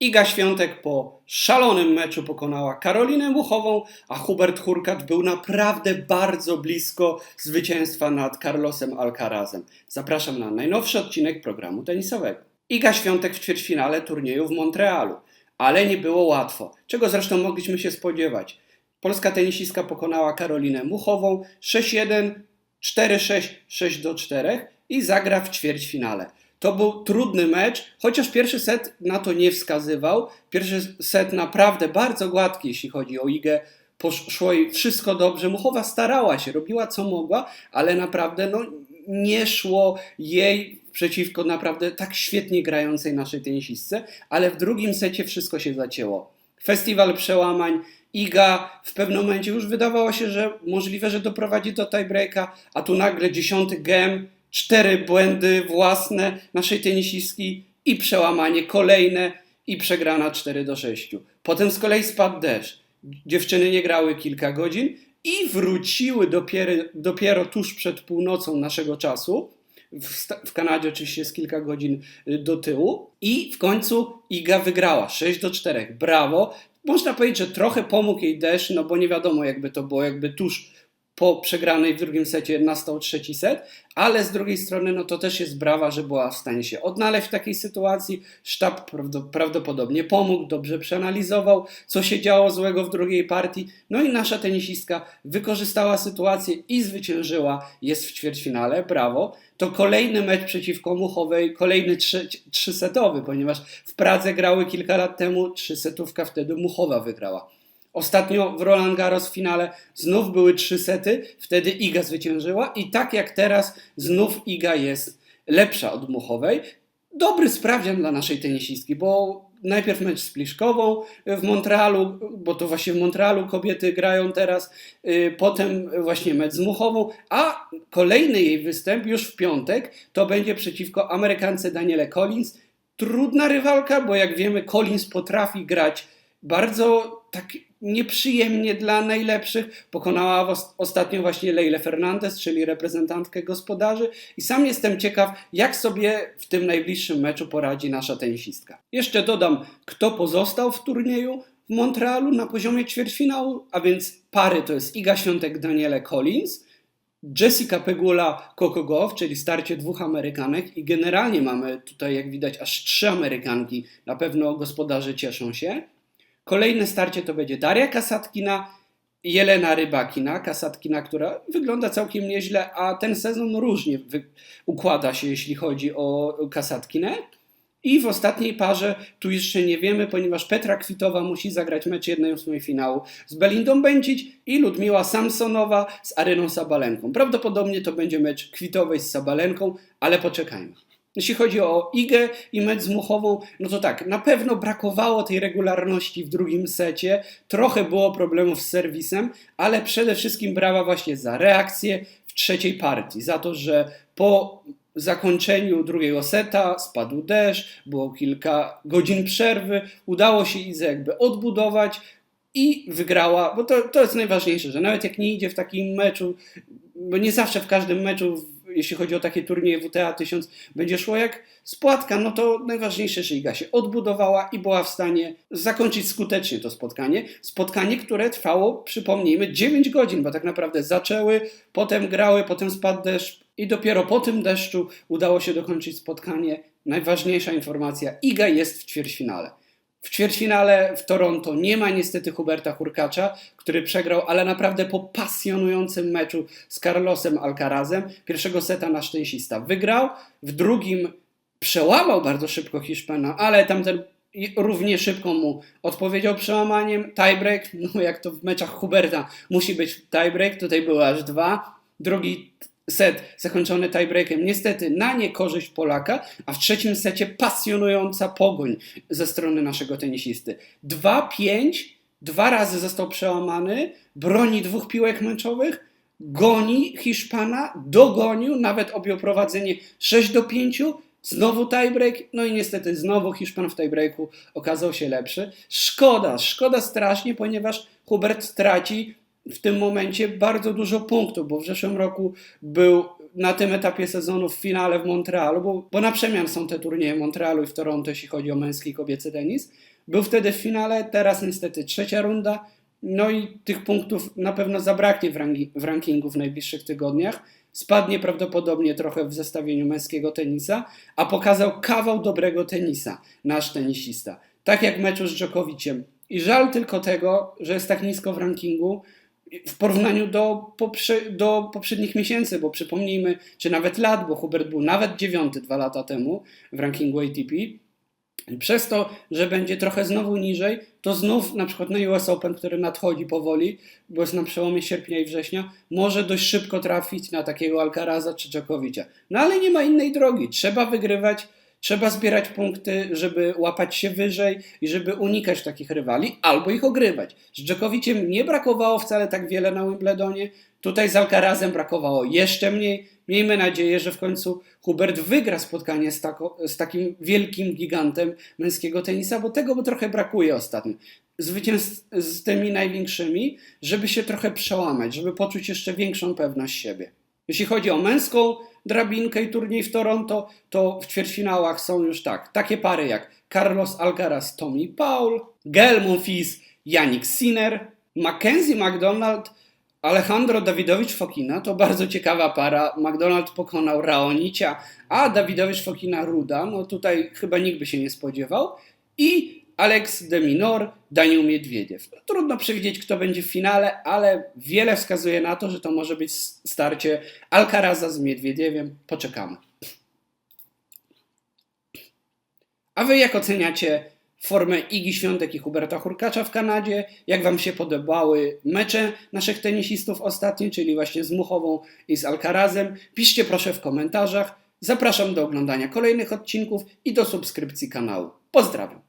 Iga Świątek po szalonym meczu pokonała Karolinę Muchową, a Hubert Hurkacz był naprawdę bardzo blisko zwycięstwa nad Carlosem Alcarazem. Zapraszam na najnowszy odcinek programu tenisowego. Iga Świątek w ćwierćfinale turnieju w Montrealu, ale nie było łatwo, czego zresztą mogliśmy się spodziewać. Polska tenisistka pokonała Karolinę Muchową 6-1, 4-6, 6-4 i zagra w ćwierćfinale. To był trudny mecz, chociaż pierwszy set na to nie wskazywał. Pierwszy set naprawdę bardzo gładki, jeśli chodzi o Igę. Poszło jej wszystko dobrze. Muchowa starała się, robiła co mogła, ale naprawdę no, nie szło jej przeciwko naprawdę tak świetnie grającej naszej tenisistce, ale w drugim secie wszystko się zacięło. Festiwal przełamań, Iga w pewnym momencie już wydawało się, że możliwe, że doprowadzi do tiebreaka, a tu nagle dziesiąty gem, cztery błędy własne naszej tenisistki i przełamanie kolejne i przegrana 4 do 6. Potem z kolei spadł deszcz. Dziewczyny nie grały kilka godzin i wróciły dopiero, dopiero tuż przed północą naszego czasu. W, w Kanadzie oczywiście jest kilka godzin y, do tyłu. I w końcu Iga wygrała 6 do 4. Brawo. Można powiedzieć, że trochę pomógł jej deszcz, no bo nie wiadomo jakby to było, jakby tuż po przegranej w drugim secie nastał trzeci set, ale z drugiej strony no to też jest brawa, że była w stanie się odnaleźć w takiej sytuacji. Sztab prawdopodobnie pomógł, dobrze przeanalizował, co się działo złego w drugiej partii. No i nasza tenisistka wykorzystała sytuację i zwyciężyła, jest w ćwierćfinale, brawo. To kolejny mecz przeciwko Muchowej, kolejny trzy, trzysetowy, ponieważ w Pradze grały kilka lat temu, trzysetówka wtedy Muchowa wygrała. Ostatnio w Roland Garros w finale znów były trzy sety, wtedy Iga zwyciężyła i tak jak teraz znów Iga jest lepsza od Muchowej. Dobry sprawdzian dla naszej tenisistki, bo najpierw mecz z Pliszkową w Montrealu, bo to właśnie w Montrealu kobiety grają teraz, y, potem właśnie mecz z Muchową, a kolejny jej występ już w piątek to będzie przeciwko Amerykance Daniele Collins. Trudna rywalka, bo jak wiemy Collins potrafi grać bardzo tak nieprzyjemnie dla najlepszych. Pokonała ostatnio właśnie Leile Fernandez, czyli reprezentantkę gospodarzy i sam jestem ciekaw, jak sobie w tym najbliższym meczu poradzi nasza tenisistka. Jeszcze dodam, kto pozostał w turnieju w Montrealu na poziomie ćwierćfinału, a więc pary to jest Iga Świątek, Daniele Collins, Jessica Pegula, Gauff, czyli starcie dwóch Amerykanek i generalnie mamy tutaj, jak widać, aż trzy Amerykanki. Na pewno gospodarze cieszą się. Kolejne starcie to będzie Daria Kasatkina, Jelena Rybakina, Kasatkina, która wygląda całkiem nieźle, a ten sezon różnie układa się, jeśli chodzi o Kasatkinę. I w ostatniej parze tu jeszcze nie wiemy, ponieważ Petra Kwitowa musi zagrać mecz 1-8 finału z Belindą Bęcić i Ludmiła Samsonowa z Areną Sabalenką. Prawdopodobnie to będzie mecz Kwitowej z Sabalenką, ale poczekajmy. Jeśli chodzi o Igę i mecz z Muchową, no to tak, na pewno brakowało tej regularności w drugim secie, trochę było problemów z serwisem, ale przede wszystkim brawa właśnie za reakcję w trzeciej partii, za to, że po zakończeniu drugiego seta spadł deszcz, było kilka godzin przerwy, udało się Izę jakby odbudować i wygrała, bo to, to jest najważniejsze, że nawet jak nie idzie w takim meczu, bo nie zawsze w każdym meczu jeśli chodzi o takie turnieje WTA 1000, będzie szło jak spłatka, no to najważniejsze, że Iga się odbudowała i była w stanie zakończyć skutecznie to spotkanie. Spotkanie, które trwało, przypomnijmy, 9 godzin, bo tak naprawdę zaczęły, potem grały, potem spadł deszcz i dopiero po tym deszczu udało się dokończyć spotkanie. Najważniejsza informacja, Iga jest w ćwierćfinale. W ćwierćfinale w Toronto nie ma niestety Huberta Hurkacza, który przegrał, ale naprawdę po pasjonującym meczu z Carlosem Alcarazem. Pierwszego seta nasz tenisista wygrał, w drugim przełamał bardzo szybko Hiszpana, ale tamten równie szybko mu odpowiedział przełamaniem. Tiebreak, no jak to w meczach Huberta musi być tiebreak, tutaj były aż dwa. Drugi set zakończony tiebreakiem, niestety na niekorzyść Polaka, a w trzecim secie pasjonująca pogoń ze strony naszego tenisisty. 2-5, dwa razy został przełamany, broni dwóch piłek meczowych, goni Hiszpana, dogonił, nawet objął prowadzenie 6 do 5, znowu tiebreak, no i niestety znowu Hiszpan w tiebreaku okazał się lepszy. Szkoda, szkoda strasznie, ponieważ Hubert traci w tym momencie bardzo dużo punktów, bo w zeszłym roku był na tym etapie sezonu w finale w Montrealu, bo, bo na przemian są te turnieje w Montrealu i w Toronto, jeśli chodzi o męski i kobiecy tenis. Był wtedy w finale, teraz niestety trzecia runda. No i tych punktów na pewno zabraknie w, rangi, w rankingu w najbliższych tygodniach. Spadnie prawdopodobnie trochę w zestawieniu męskiego tenisa, a pokazał kawał dobrego tenisa, nasz tenisista. Tak jak meczu z Dżokowiciem. I żal tylko tego, że jest tak nisko w rankingu w porównaniu do, poprze do poprzednich miesięcy, bo przypomnijmy, czy nawet lat, bo Hubert był nawet dziewiąty dwa lata temu w rankingu ATP. Przez to, że będzie trochę znowu niżej, to znów na przykład na US Open, który nadchodzi powoli, bo jest na przełomie sierpnia i września, może dość szybko trafić na takiego Alcaraza czy Dżokowicza. No ale nie ma innej drogi. Trzeba wygrywać, trzeba zbierać punkty, żeby łapać się wyżej i żeby unikać takich rywali, albo ich ogrywać. Z Dżokowiciem nie brakowało wcale tak wiele na Wimbledonie, tutaj z Alcarazem brakowało jeszcze mniej. Miejmy nadzieję, że w końcu Hubert wygra spotkanie z, tako, z takim wielkim gigantem męskiego tenisa, bo tego mu trochę brakuje ostatnio. Z tymi największymi, żeby się trochę przełamać, żeby poczuć jeszcze większą pewność siebie. Jeśli chodzi o męską drabinkę i turniej w Toronto, to w ćwierćfinałach są już tak, takie pary jak Carlos Alcaraz, Tommy Paul, Gael Monfils, Yannick Sinner, Mackenzie McDonald, Alejandro Dawidowicz Fokina to bardzo ciekawa para. McDonald pokonał Raonicia, a Dawidowicz Fokina Ruda, no tutaj chyba nikt by się nie spodziewał. I Alex de Minor, Daniel Miedwiediew. No, trudno przewidzieć, kto będzie w finale, ale wiele wskazuje na to, że to może być starcie Alcaraza z Miedwiediewiem. Poczekamy. A wy jak oceniacie formę Igi Świątek i Huberta Hurkacza w Kanadzie? Jak wam się podobały mecze naszych tenisistów ostatnie, czyli właśnie z Muchową i z Alcarazem? Piszcie proszę w komentarzach. Zapraszam do oglądania kolejnych odcinków i do subskrypcji kanału. Pozdrawiam.